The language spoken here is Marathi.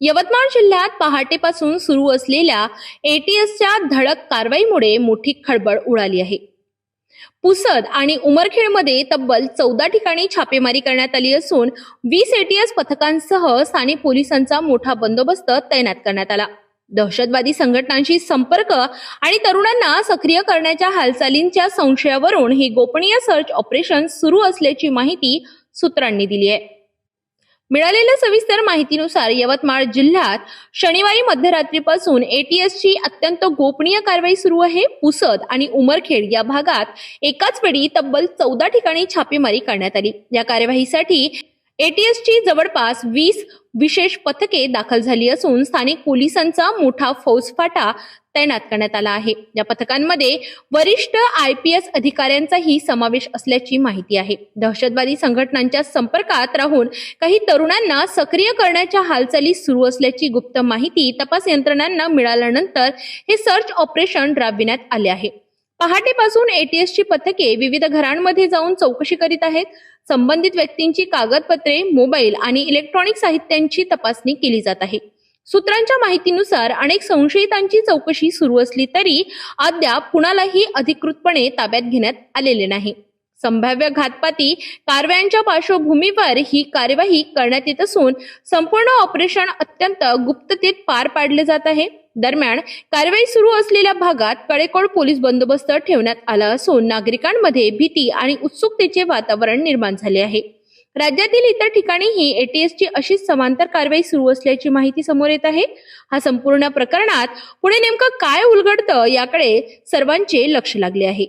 यवतमाळ जिल्ह्यात पहाटेपासून सुरू असलेल्या एटीएसच्या धडक कारवाईमुळे मोठी खळबळ उडाली आहे. पुसद आणि उमरखेडमध्ये तब्बल चौदा ठिकाणी छापेमारी करण्यात आली असून वीस एटीएस पथकांसह स्थानिक पोलिसांचा मोठा बंदोबस्त तैनात करण्यात आला. दहशतवादी संघटनांशी संपर्क आणि तरुणांना सक्रिय करण्याच्या हालचालींच्या संशयावरून ही गोपनीय सर्च ऑपरेशन सुरू असल्याची माहिती सूत्रांनी दिली आहे. मिळालेल्या सविस्तर माहितीनुसार यवतमाळ जिल्ह्यात शनिवारी मध्यरात्रीपासून एटीएसची अत्यंत गोपनीय कारवाई सुरू आहे. पुसद आणि उमरखेड या भागात एकाच वेळी तब्बल चौदा ठिकाणी छापेमारी करण्यात आली. या कार्यवाहीसाठी एटीएसची जवळपास वीस विशेष पथके दाखल झाली असून स्थानिक पोलिसांचा मोठा फौजफाटा तैनात करण्यात आला आहे. या पथकांमध्ये वरिष्ठ आय पी एस अधिकाऱ्यांचाही समावेश असल्याची माहिती आहे. दहशतवादी संघटनांच्या संपर्कात राहून काही तरुणांना सक्रिय करण्याच्या हालचाली सुरू असल्याची गुप्त माहिती तपास यंत्रणांना मिळाल्यानंतर हे सर्च ऑपरेशन राबविण्यात आले आहे. पहाटेपासून एटीएसची पथके विविध घरांमध्ये जाऊन चौकशी करीत आहेत. संबंधित व्यक्तींची कागदपत्रे मोबाईल आणि इलेक्ट्रॉनिक साहित्यांची तपासणी केली जात आहे. सूत्रांच्या माहितीनुसार अनेक संशयितांची चौकशी सुरू असली तरी अद्याप कुणालाही अधिकृतपणे ताब्यात घेण्यात आलेले नाही. संभाव्य घातपाती कारवायांच्या पार्श्वभूमीवर ही कार्यवाही करण्यात येत असून संपूर्ण ऑपरेशन अत्यंत गुप्ततेत पार पाडले जात आहे. दरम्यान कारवाई सुरू असलेल्या भागात कडेकोड पोलीस बंदोबस्त ठेवण्यात आला असून नागरिकांमध्ये भीती आणि उत्सुकतेचे वातावरण निर्माण झाले आहे. राज्यातील इतर ठिकाणीही एटीएसची अशीच समांतर कारवाई सुरू असल्याची माहिती समोर येत आहे. हा संपूर्ण प्रकरणात पुढे नेमकं काय उलगडतं याकडे सर्वांचे लक्ष लागले आहे.